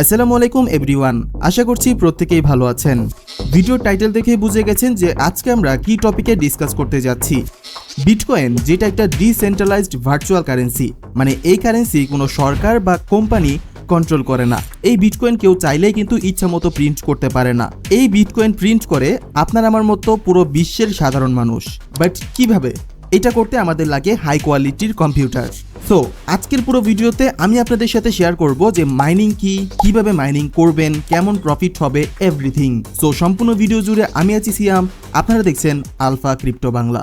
আসসালামু আলাইকুম এভরিওয়ান আশা করছি প্রত্যেকেই ভালো আছেন। ভিডিও টাইটেল দেখেই বুঝে গেছেন যে আজকে আমরা কি টপিকে ডিসকাস করতে যাচ্ছি। বিটকয়েন যেটা একটা ডিসেন্ট্রালাইজড ভার্চুয়াল কারেন্সি মানে এই কারেন্সি কোনো সরকার বা কোম্পানি কন্ট্রোল করে না। এই বিটকয়েন কেউ চাইলেই কিন্তু ইচ্ছা মতো প্রিন্ট করতে পারে না। এই বিটকয়েন প্রিন্ট করে আপনার আমার মতো পুরো বিশ্বের সাধারণ মানুষ। বাট কীভাবে? এটা করতে আমাদের লাগে হাই কোয়ালিটির কম্পিউটার সো আজকের পুরো ভিডিওতে আমি আপনাদের সাথে শেয়ার করব যে মাইনিং কি, কীভাবে মাইনিং করবেন, কেমন প্রফিট হবে এভরিথিং সো সম্পূর্ণ ভিডিও জুড়ে আমি আছি সিয়াম, আপনারা দেখছেন আলফা ক্রিপ্টো বাংলা।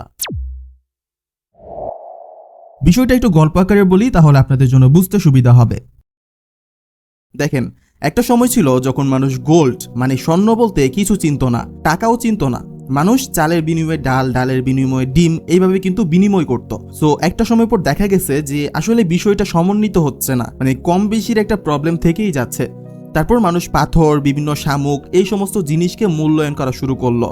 বিষয়টা একটু গল্প আকারে বলি, তাহলে আপনাদের জন্য বুঝতে সুবিধা হবে। দেখেন, একটা সময় ছিল যখন মানুষ গোল্ড মানে স্বর্ণ বলতে কিছু চিনতো না, টাকাও চিনতো না। মানুষ চালের বিনিময়ে ডাল, ডালের বিনিময়ে ডিম এইভাবে কিন্তু বিনিময় করত। সো একটা সময় পর দেখা গেছে যে আসলে বিষয়টা সমন্বিত হচ্ছে না। মানে কম বেশির একটা প্রবলেম থেকেই যাচ্ছে। তারপর মানুষ পাথর, বিভিন্ন শামুক এই সমস্ত জিনিসকে মূল্যায়ন করা শুরু করল।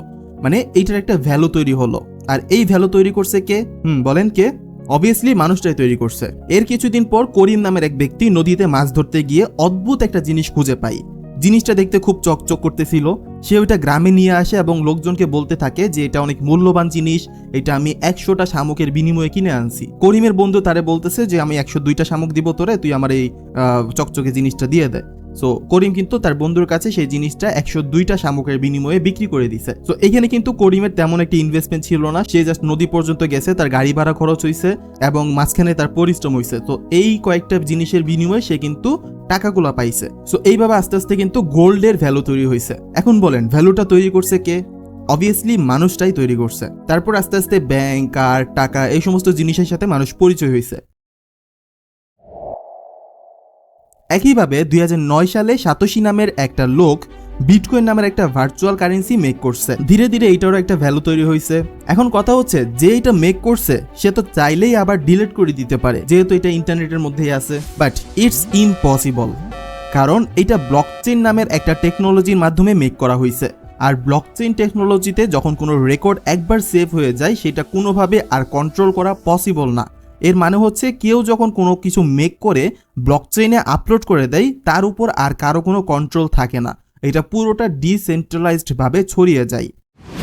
মানে এইটার একটা ভ্যালু তৈরি হলো। আর এই ভ্যালু তৈরি করছে কে? হুম, বলেন কে? অবভিয়াসলি মানুষটাই তৈরি করছে। এর কিছুদিন পর করিম নামের এক ব্যক্তি নদীতে মাছ ধরতে গিয়ে অদ্ভুত একটা জিনিস খুঁজে পাই জিনিসটা দেখতে খুব চকচক করতেছিল। সে ওইটা গ্রামে নিয়ে আসে এবং লোকজনকে বলতে থাকে যে এটা অনেক মূল্যবান জিনিস, এটা আমি একশোটা শামুকের বিনিময়ে কিনে আনছি। করিমের বন্ধু তারে বলতেছে যে, আমি একশো দুইটা শামুক দিব তোরে, তুই আমার এই চকচকে জিনিসটা দিয়ে দেয় সো করিম কিন্তু তার বন্ধুর কাছে সেই জিনিসটা একশো দুইটা শামুকের বিনিময়ে বিক্রি করে দিছে। তো এখানে কিন্তু করিমের তেমন একটা ইনভেস্টমেন্ট ছিল না। সে জাস্ট নদী পর্যন্ত গেছে, তার গাড়ি ভাড়া খরচ হয়েছে এবং মাঝখানে তার পরিশ্রম হয়েছে তো এই কয়েকটা জিনিসের বিনিময়ে সে কিন্তু টাকাগুলো পাইছে। সো এইভাবে আস্তে আস্তে কিন্তু গোল্ডের ভ্যালু তৈরি হয়েছে এখন বলেন ভ্যালুটা তৈরি করছে কে? অবভিয়াসলি মানুষটাই তৈরি করছে। তারপর আস্তে আস্তে ব্যাংক কার টাকা, এই সমস্ত জিনিসের সাথে মানুষ পরিচয় হয়েছে একইভাবে দুই সালে সাতোশি নামের একটা লোক বিটকয়েন নামের একটা ভার্চুয়াল কারেন্সি মেক করছে। ধীরে ধীরে এইটারও একটা ভ্যালু তৈরি হয়েছে এখন কথা হচ্ছে, যে এটা মেক করছে, সে তো চাইলেই আবার ডিলিট করে দিতে পারে, যেহেতু এটা ইন্টারনেটের মধ্যেই আছে। বাট ইটস ইম্পসিবল কারণ এটা ব্লকচেন নামের একটা টেকনোলজির মাধ্যমে মেক করা হয়েছে আর ব্লকচেন টেকনোলজিতে যখন কোনো রেকর্ড একবার সেভ হয়ে যায়, সেটা কোনোভাবে আর কন্ট্রোল করা পসিবল না। এর মানে হচ্ছে কেউ যখন কোনো কিছু মেক করে ব্লক চেইনে আপলোড করে দেয়, তার উপর আর কারও কোনো কন্ট্রোল থাকে না। এটা পুরোটা ডিসেন্ট্রালাইজডভাবে ছড়িয়ে যায়।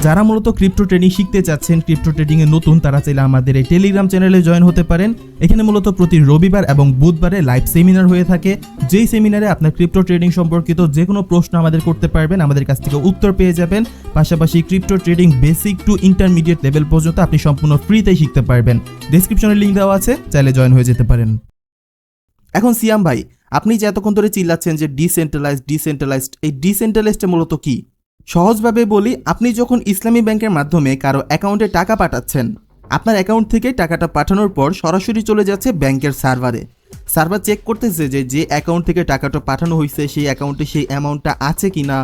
যারা মূলত ক্রিপ্টো ট্রেডিং শিখতে চাচ্ছেন, ক্রিপ্টো ট্রেডিং এ নতুন, তারা চাইলে আমাদের এই টেলিগ্রাম চ্যানেলে জয়েন হতে পারেন। এখানে মূলত প্রতি রবিবার এবং বুধবারে লাইভ সেমিনার হয়ে থাকে। যেই সেমিনারে আপনার ক্রিপ্টো ট্রেডিং সম্পর্কিত যে কোনো প্রশ্ন আমাদের করতে পারবেন, আমাদের কাছ থেকে উত্তর পেয়ে যাবেন। পাশাপাশি crypto trading basic to intermediate level পর্যন্ত আপনি সম্পূর্ণ ফ্রিতেই শিখতে পারবেন। ডেসক্রিপশনে লিঙ্ক দেওয়া আছে, চাইলে জয়েন হয়ে যেতে পারেন। এখন সিয়াম ভাই, আপনি যে এতক্ষণ ধরে চিল্লাচ্ছেন যে ডিসেন্ট্রালাইজড ডিসেন্ট্রালাইজড এই ডিসেন্ট্রালাইজডটা মূলত কি? সহজভাবে বলি, আপনি যখন ইসলামী ব্যাংকের মাধ্যমে কারও অ্যাকাউন্টে টাকা পাঠাচ্ছেন, আপনার অ্যাকাউন্ট থেকে টাকাটা পাঠানোর পর সরাসরি চলে যাচ্ছে ব্যাংকের সার্ভারে। সার্ভার চেক করতেছে যে যে অ্যাকাউন্ট থেকে টাকাটা পাঠানো হয়েছে সেই অ্যাকাউন্টে সেই অ্যামাউন্টটা আছে কিনা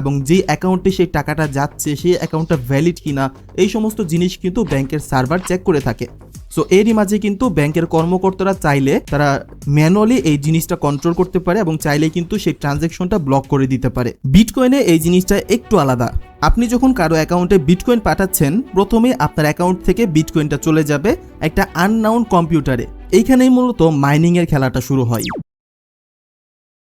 এবং যে অ্যাকাউন্টে সেই টাকাটা যাচ্ছে, সেই অ্যাকাউন্টটা ভ্যালিড কিনা, এই সমস্ত জিনিস কিন্তু ব্যাংকের সার্ভার চেক করে থাকে। সো এরই মাঝে কিন্তু ব্যাংকের কর্মকর্তারা চাইলে তারা ম্যানুয়ালি এই জিনিসটা কন্ট্রোল করতে পারে এবং চাইলে কিন্তু সেই ট্রানজ্যাকশনটা ব্লক করে দিতে পারে। বিটকয়েনে এই জিনিসটা একটু আলাদা। আপনি যখন কারও অ্যাকাউন্টে বিটকয়েন পাঠাচ্ছেন প্রথমে আপনার অ্যাকাউন্ট থেকে বিটকয়েনটা চলে যাবে একটা আননাউন কম্পিউটারে এইখানেই মূলত মাইনিংয়ের খেলাটা শুরু হয়।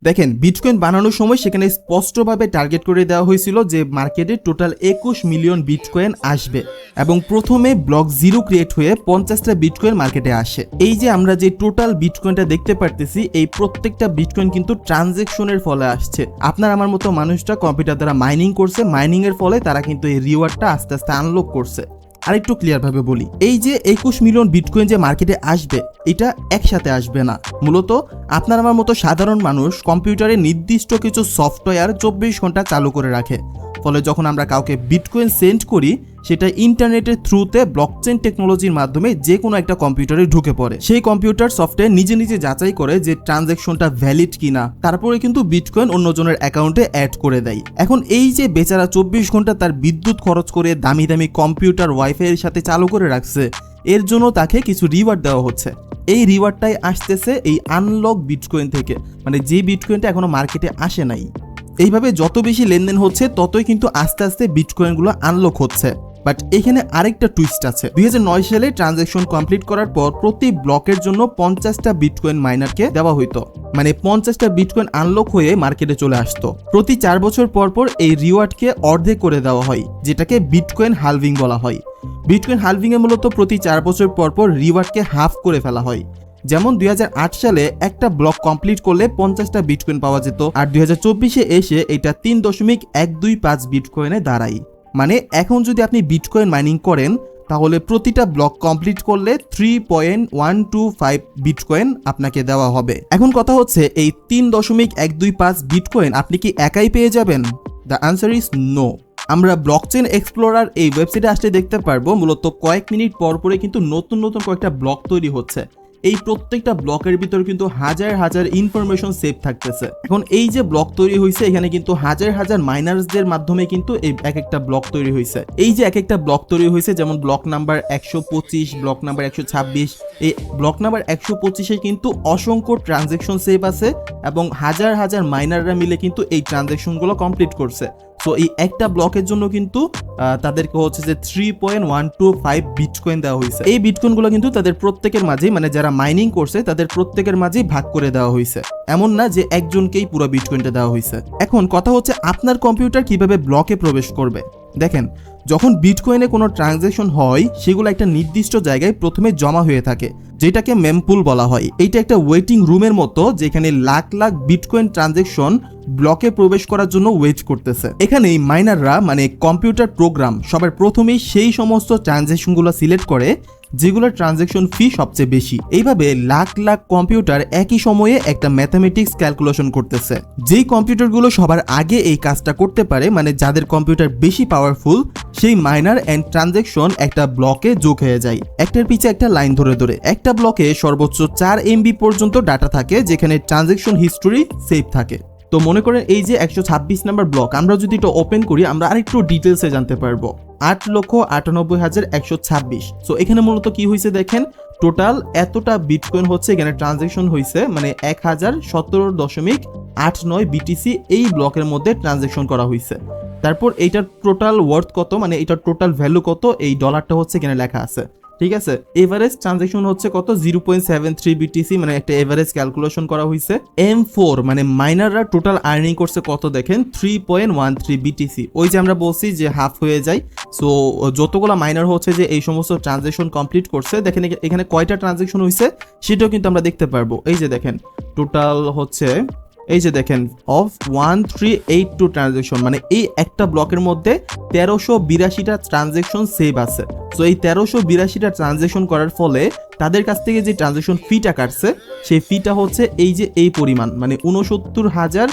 দেখেন বিটকয়েন বানানোর সময় সেখানে স্পষ্টভাবে টার্গেট করে দেওয়া হয়েছিল যে মার্কেটে টোটাল একুশ মিলিয়ন বিটকয়েন আসবে এবং প্রথমে ব্লক জিরো ক্রিয়েট হয়ে পঞ্চাশটা বিটকয়েন মার্কেটে আসে। এই যে আমরা যে টোটাল বিটকয়েনটা দেখতে পারতেছি, এই প্রত্যেকটা বিটকয়েন কিন্তু ট্রানজেকশনের ফলে আসছে। আপনার আমার মতো মানুষটা কম্পিউটার দ্বারা মাইনিং করছে মাইনিং এর ফলে তারা কিন্তু এই রিওয়ার্ডটা আস্তে আস্তে আনলক করছে। আরেকটু ক্লিয়ার ভাবে বলি। এই যে একুশ মিলিয়ন বিটকয়েন যে মার্কেটে আসবে, এটা একসাথে আসবে না। মূলত আপনার আমার মতো সাধারণ মানুষ কম্পিউটারে নির্দিষ্ট কিছু সফটওয়্যার চব্বিশ ঘণ্টা চালু করে রাখে। ফলে যখন আমরা কাউকে বিটকয়েন সেন্ড করি সেটা ইন্টারনেটের থ্রুতে ব্লকচেন টেকনোলজির মাধ্যমে যে কোনো একটা কম্পিউটারে ঢুকে পড়ে। সেই কম্পিউটার সফটওয়্যার নিজে নিজে যাচাই করে যে ট্রানজ্যাকশনটা ভ্যালিড কিনা। তারপরে কিন্তু বিটকয়েন অন্যজনের অ্যাকাউন্টে অ্যাড করে দেয়। এখন এই যে বেচারা চব্বিশ ঘণ্টা তার বিদ্যুৎ খরচ করে দামি দামি কম্পিউটার ওয়াইফাই এর সাথে চালু করে রাখছে, এর জন্য তাকে কিছু রিওয়ার্ড দেওয়া হচ্ছে। এই রিওয়ার্ডটাই আসতেছে এই আনলক বিটকয়েন থেকে। মানে যে বিটকয়েনটা এখনও মার্কেটে আসে নাই। এইভাবে যত বেশি লেনদেন হচ্ছে, ততই কিন্তু আস্তে আস্তে বিটকয়েনগুলো আনলক হচ্ছে। বাট এখানে আরেকটা টুইস্ট আছে। দুই হাজার নয় সালে ট্রানজ্যাকশন কমপ্লিট করার পর প্রতি ব্লকের জন্য পঞ্চাশটা বিটকয়েন মাইনারকে দেওয়া হইতো। মানে পঞ্চাশটা বিটকয়েন আনলক হয়ে মার্কেটে চলে আসতো। প্রতি চার বছর পর পর এই রিওয়ার্ডকে অর্ধেক করে দেওয়া হয়, যেটাকে বিটকয়েন হালভিং বলা হয়। বিটকয়েন হালভিং এ মূলত প্রতি চার বছর পর পর রিওয়ার্ডকে হাফ করে ফেলা হয়। যেমন দুই হাজার আট সালে একটা ব্লক কমপ্লিট করলে পঞ্চাশটা বিটকয়েন পাওয়া যেত, আর দুই হাজার এসে এটা তিন দশমিক এক দুই পাঁচ বিটকয়েনে দাঁড়ায়। মানে এখন যদি আপনি বিটকয়েন মাইনিং করেন, তাহলে প্রতিটা ব্লক কমপ্লিট করলে three point one two five bitcoin আপনাকে দেওয়া হবে। এখন কথা হচ্ছে, এই তিন দশমিক এক দুই পাঁচ বিটকয়েন আপনি কি একাই পেয়ে যাবেন? দ্য আনসার ইজ নো আমরা ব্লকচেন এক্সপ্লোরার এই ওয়েবসাইটে আসলে দেখতে পারব, মূলত কয়েক মিনিট পর পরে কিন্তু নতুন নতুন কয়েকটা ব্লক তৈরি হচ্ছে। এই প্রত্যেকটা ব্লকের ভিতর কিন্তু হাজার হাজার ইনফরমেশন সেভ থাকতেছে। এখন এই যে ব্লক তৈরি হয়েছে এখানে কিন্তু হাজার হাজার মাইনার্সদের মাধ্যমে কিন্তু এই এক একটা ব্লক তৈরি হয়েছে এই যে এক একটা ব্লক তৈরি হয়েছে যেমন ব্লক নাম্বার একশো পঁচিশ ব্লক নাম্বার একশো ছাব্বিশ, এই ব্লক নাম্বার একশো পঁচিশে কিন্তু অসংখ্য ট্রানজেকশন সেভ আছে এবং হাজার হাজার মাইনাররা মিলে কিন্তু এই ট্রানজেকশনগুলো কমপ্লিট করছে। সো এই একটা ব্লকের জন্য কিন্তু তাদেরকে হচ্ছে যে three point one two five bitcoin দেওয়া হয়েছে। এই বিটকয়েনগুলো কিন্তু তাদের প্রত্যেকের মাঝেই মানে যারা মাইনিং করছে, তাদের প্রত্যেকের মাঝেই ভাগ করে দেওয়া হয়েছে। এমন না যে একজনকেই পুরো বিটকয়েনটা দেওয়া হয়েছে। এখন কথা হচ্ছে, আপনার কম্পিউটার কীভাবে ব্লকে প্রবেশ করবে? দেখেন, যখন বিটকয়েনে কোনো ট্রানজ্যাকশন হয়, সেগুলো একটা নির্দিষ্ট জায়গায় প্রথমে জমা হয়ে থাকে, যেটাকে মেমপুল বলা হয়। এইটা একটা ওয়েটিং রুমের মতো, যেখানে লাখ লাখ বিটকয়েন ট্রানজেকশন ব্লকে প্রবেশ করার জন্য ওয়েট করতেছে। এখানেই মাইনাররা মানে কম্পিউটার প্রোগ্রাম সবার প্রথমেই সেই সমস্ত ট্রানজেকশনগুলো সিলেক্ট করে যেগুলোর ট্রানজ্যাকশন ফি সবচেয়ে বেশি। এইভাবে লাখ লাখ কম্পিউটার একই সময়ে একটা ম্যাথামেটিক্স ক্যালকুলেশন করতেছে। যেই কম্পিউটারগুলো সবার আগে এই কাজটা করতে পারে মানে যাদের কম্পিউটার বেশি পাওয়ারফুল সেই মাইনার অ্যান্ড ট্রানজ্যাকশন একটা ব্লকে যোগ হয়ে যায়। একটার পিছে একটা লাইন ধরে ধরে। একটা ব্লকে সর্বোচ্চ চার এমবি পর্যন্ত ডাটা থাকে, যেখানে ট্রানজ্যাকশন হিস্টোরি সেভ থাকে। তো মনে করেন এই যে একশো ছাব্বিশ নাম্বার ব্লক, আমরা যদি এটা ওপেন করি, আমরা আরেকটু ডিটেলসে জানতে পারব। আট লক্ষ আটানব্বই হাজার একশো ছাব্বিশ। সো এখানে মূলত কি হয়েছে দেখেন? টোটাল এতটা বিটকয়েন হচ্ছে, এখানে ট্রানজেকশন হয়েছে মানে এক হাজার সতেরো দশমিক আট নয় বিটিসি এই ব্লকের মধ্যে ট্রানজেকশন করা হয়েছে। তারপর এইটার টোটাল ওয়ার্থ কত মানে এটার টোটাল ভ্যালু কত, এই ডলারটা হচ্ছে এখানে লেখা আছে। ঠিক আছে? এভারেজ ট্রানজেকশন হচ্ছে কত? Zero point seven three BTC মানে একটা এভারেজ ক্যালকুলেশন করা হয়েছে এম ফোর মানে মাইনাররা টোটাল আর্নিং করছে কত দেখেন? Three point one three BTC ওই যে আমরা বলছি যে হাফ হয়ে যায়। সো যতগুলো মাইনার হচ্ছে যে এই সমস্ত ট্রানজেকশন কমপ্লিট করছে, দেখেন এখানে কয়টা ট্রানজেকশন হয়েছে সেটাও কিন্তু আমরা দেখতে পারব। এই যে দেখেন টোটাল হচ্ছে এই যে দেখেন of one three eight two transaction মানে এই একটা ব্লকের মধ্যে তেরোশো বিরাশিটা ট্রানজেকশন সেভ আছে। সো এই তেরোশো বিরাশিটা ট্রানজেকশন করার ফলে তাদের কাছ থেকে যে ট্রানজেকশন ফিটা কাটছে, সেই ফিটা হচ্ছে এই যে এই পরিমাণ মানে উনসত্তর হাজার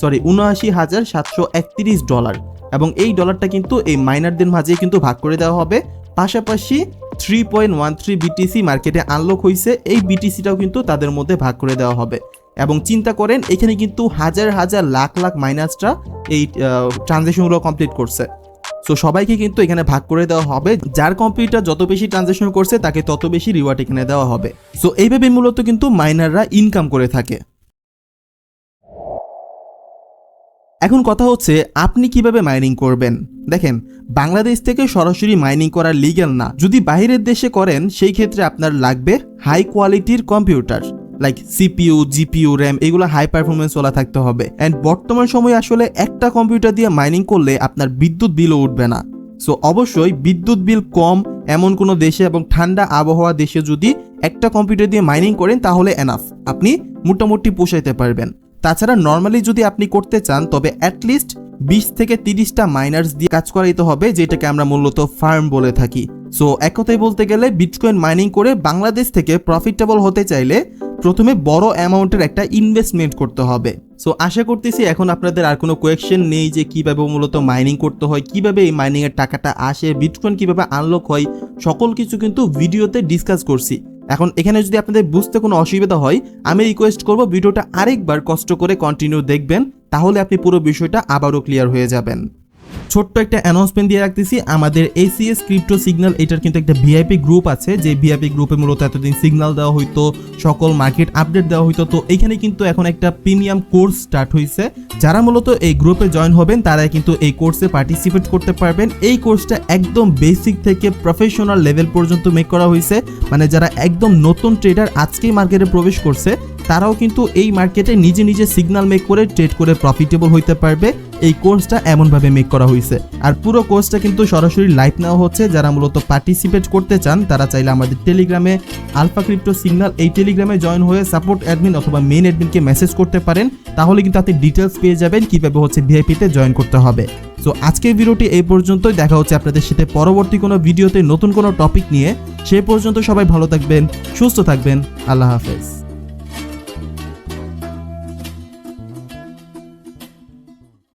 সরি উনআশি হাজার সাতশো একত্রিশ ডলার এবং এই ডলারটা কিন্তু এই মাইনারদের মাঝে কিন্তু ভাগ করে দেওয়া হবে। পাশাপাশি three point one three BTC মার্কেটে আনলক হয়েছে এই বিটিসিটাও কিন্তু তাদের মধ্যে ভাগ করে দেওয়া হবে। এবং চিন্তা করেন, এখানে কিন্তু হাজার হাজার লাখ লাখ মাইনাসটা এই ট্রানজেকশনগুলো কমপ্লিট করছে। সো সবাইকে কিন্তু এখানে ভাগ করে দেওয়া হবে। যার কম্পিউটার যত বেশি ট্রানজেকশন করছে, তাকে তত বেশি রিওয়ার্ড এখানে দেওয়া হবে। সো এইভাবে মূলত কিন্তু মাইনাররা ইনকাম করে থাকে। এখন কথা হচ্ছে, আপনি কীভাবে মাইনিং করবেন? দেখেন, বাংলাদেশ থেকে সরাসরি মাইনিং করা লিগ্যাল না। যদি বাইরের দেশে করেন, সেই ক্ষেত্রে আপনার লাগবে হাই কোয়ালিটির computer like CPU GPU RAM এগুলো হাই পারফরমেন্স ওলা থাকতে হবে। অ্যান্ড বর্তমান সময়ে আসলে একটা কম্পিউটার দিয়ে মাইনিং করলে আপনার বিদ্যুৎ বিলও উঠবে না। সো অবশ্যই বিদ্যুৎ বিল কম এমন কোনো দেশে এবং ঠান্ডা আবহাওয়া দেশে যদি একটা কম্পিউটার দিয়ে মাইনিং করেন তাহলে এনাফ আপনি মোটামুটি পোষাইতে পারবেন। তাছাড়া নর্মালি যদি আপনি করতে চান, তবে অ্যাটলিস্ট বিশ থেকে তিরিশটা মাইনার্স দিয়ে কাজ করাইতে হবে, যেটাকে আমরা মূলত ফার্ম বলে থাকি। সো এক কথায় বলতে গেলে বিটকয়েন মাইনিং করে বাংলাদেশ থেকে প্রফিটেবল হতে চাইলে প্রথমে বড় অ্যামাউন্টের একটা ইনভেস্টমেন্ট করতে হবে। সো আশা করতেছি এখন আপনাদের আর কোনো কোয়েকশন নেই যে কীভাবে মূলত মাইনিং করতে হয়, কীভাবে এই মাইনিং এর টাকাটা আসে বিটকয়েন কীভাবে আনলক হয়, সকল কিছু কিন্তু ভিডিওতে ডিসকাস করছি। এখন এখানে যদি আপনাদের বুঝতে কোনো অসুবিধা হয়, আমি রিকোয়েস্ট করব ভিডিওটা আরেকবার কষ্ট করে কন্টিনিউ দেখবেন, তাহলে আপনি পুরো বিষয়টা আবারও ক্লিয়ার হয়ে যাবেন। ছোট্ট একটা অ্যানাউন্সমেন্ট দিয়ে রাখতেছি, আমাদের এসিএস ক্রিপ্টো সিগন্যাল এটার কিন্তু একটা ভিআইপি গ্রুপ আছে, যে ভিআইপি গ্রুপে মূলত এতদিন সিগন্যাল দেওয়া হইতো, সকল মার্কেট আপডেট দেওয়া হইতো। তো এখানে কিন্তু এখন একটা প্রিমিয়াম কোর্স স্টার্ট হয়েছে যারা মূলত এই গ্রুপে জয়েন হবেন তারা কিন্তু এই কোর্সে পার্টিসিপেট করতে পারবেন। এই কোর্সটা একদম বেসিক থেকে প্রফেশনাল লেভেল পর্যন্ত মেক করা হয়েছে মানে যারা একদম নতুন ট্রেডার আজকেই মার্কেটে প্রবেশ করছে, তারাও কিন্তু এই মার্কেটে নিজে নিজে সিগন্যাল মেক করে ট্রেড করে প্রফিটেবল হইতে পারবে। এই কোর্সটা এমনভাবে মেক করা হয়েছে আর পুরো কোর্সটা কিন্তু সরাসরি লাইভ নেওয়া হচ্ছে। যারা মূলত পার্টিসিপেট করতে চান, তারা চাইলে আমাদের টেলিগ্রামে আলফা ক্রিপ্টো সিগন্যাল এই টেলিগ্রামে জয়েন হয়ে সাপোর্ট অ্যাডমিন অথবা মেন অ্যাডমিনকে মেসেজ করতে পারেন। তাহলে কিন্তু আপনি ডিটেলস পেয়ে যাবেন কীভাবে হচ্ছে ভিআইপিতে জয়েন করতে হবে। সো আজকের ভিডিওটি এই পর্যন্তই। দেখা হচ্ছে আপনাদের সাথে পরবর্তী কোনো ভিডিওতে নতুন কোনো টপিক নিয়ে। সে পর্যন্ত সবাই ভালো থাকবেন, সুস্থ থাকবেন। আল্লাহ হাফেজ।